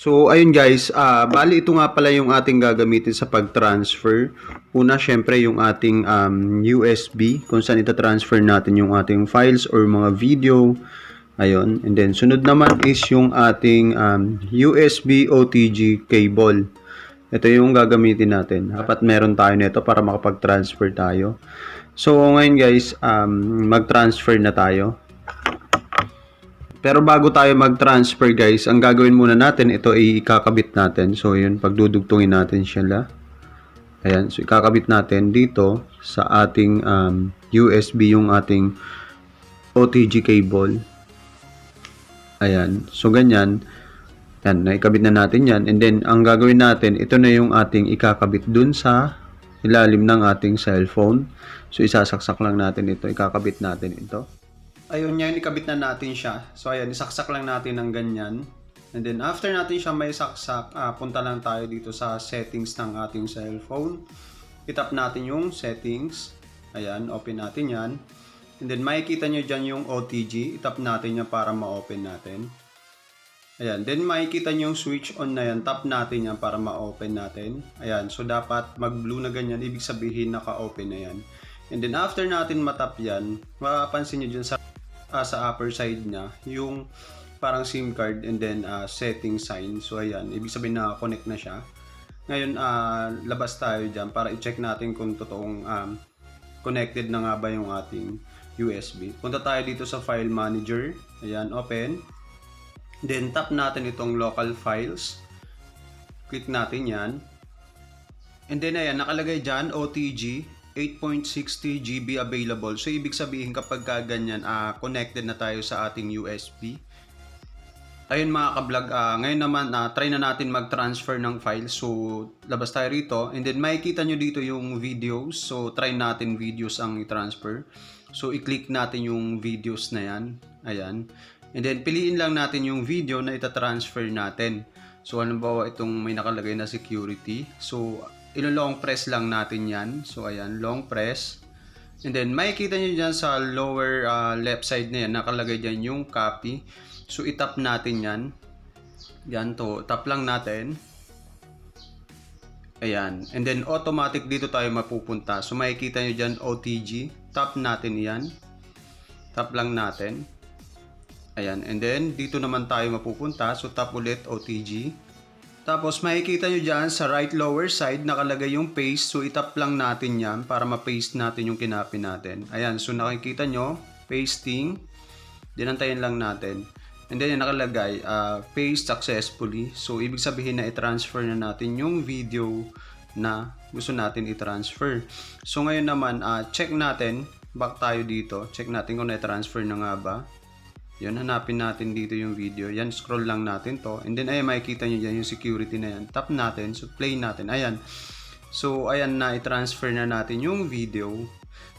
So, ayun guys, ah bali ito nga pala yung ating gagamitin sa pag-transfer. Una, syempre, yung ating um, USB, kung saan ita-transfer natin yung ating files or mga video. Ayun. And then, sunod naman is yung ating um, USB OTG cable. Ito yung gagamitin natin. Dapat meron tayo nito para makapag-transfer tayo. So, ngayon guys, um, mag-transfer na tayo. Pero bago tayo mag-transfer guys, ang gagawin muna natin, ito ay ikakabit natin. So yun, pagdudugtungin natin siya la. Ayan, so ikakabit natin dito sa ating um, USB yung ating OTG cable. Ayan, so ganyan. Yan, naikabit na natin yan. And then, ang gagawin natin, ito na yung ating ikakabit dun sa ilalim ng ating cellphone. So, isasaksak lang natin ito. Ikakabit natin ito. Ayun yan, ikabit na natin siya. So, ayan, isaksak lang natin ng ganyan. And then, after natin siya may saksak, ah, punta lang tayo dito sa settings ng ating cellphone. Itap natin yung settings. Ayan, open natin yan. And then, makikita nyo dyan yung OTG. Itap natin yan para ma-open natin. Ayan, then makikita nyo yung switch on na yan. Tap natin yan para ma-open natin. Ayan, so dapat mag-blue na ganyan. Ibig sabihin naka-open na yan. And then after natin matap yan, mapapansin nyo dyan sa, ah, sa upper side niya, yung parang SIM card and then ah, setting sign. So ayan, ibig sabihin na connect na siya. Ngayon, ah, labas tayo dyan para i-check natin kung totoong um, connected na nga ba yung ating USB. Punta tayo dito sa file manager. Ayan, open. Then tap natin itong local files. Click natin yan. And then ayan, nakalagay dyan OTG 8.60 GB available. So ibig sabihin kapag ka ganyan, ah, connected na tayo sa ating USB. Ayun mga ka-vlog, ah, ngayon naman ah, try na natin mag-transfer ng file. So labas tayo rito and then makikita nyo dito yung videos. So try natin videos ang i-transfer. So i-click natin yung videos na yan. Ayan. And then piliin lang natin yung video na ita-transfer natin. So halimbawa itong may nakalagay na security. So ilo-long press lang natin yan. So ayan, long press. And then makikita nyo dyan sa lower ah, left side na yan, nakalagay dyan yung copy. So itap natin yan. Yan to, tap lang natin. Ayan. And then automatic dito tayo mapupunta. So makikita nyo dyan OTG. Tap natin yan. Tap lang natin. Ayan. And then dito naman tayo mapupunta. So tap ulit OTG. Tapos makikita nyo dyan sa right lower side nakalagay yung paste. So itap lang natin yan para ma-paste natin yung kinapi natin. Ayan. So nakikita nyo pasting. Dinantayin lang natin. And then nakalagay, uh, paste successfully. So, ibig sabihin na i-transfer na natin yung video na gusto natin i-transfer. So, ngayon naman, uh, check natin. Back tayo dito. Check natin kung na-transfer na nga ba. Yun, hanapin natin dito yung video. Yan, scroll lang natin to. And then, ayan, makikita nyo dyan yung security na yan. Tap natin. So, play natin. Ayan. So, ayan na, i-transfer na natin yung video.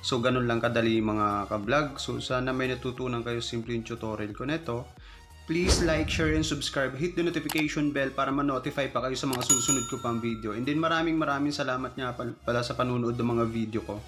So, ganun lang kadali mga ka-vlog. So, sana may natutunan kayo simple yung tutorial ko nito. Please like, share, and subscribe. Hit the notification bell para ma-notify pa kayo sa mga susunod ko pang video. And then maraming maraming salamat nga pal- pala sa panunood ng mga video ko.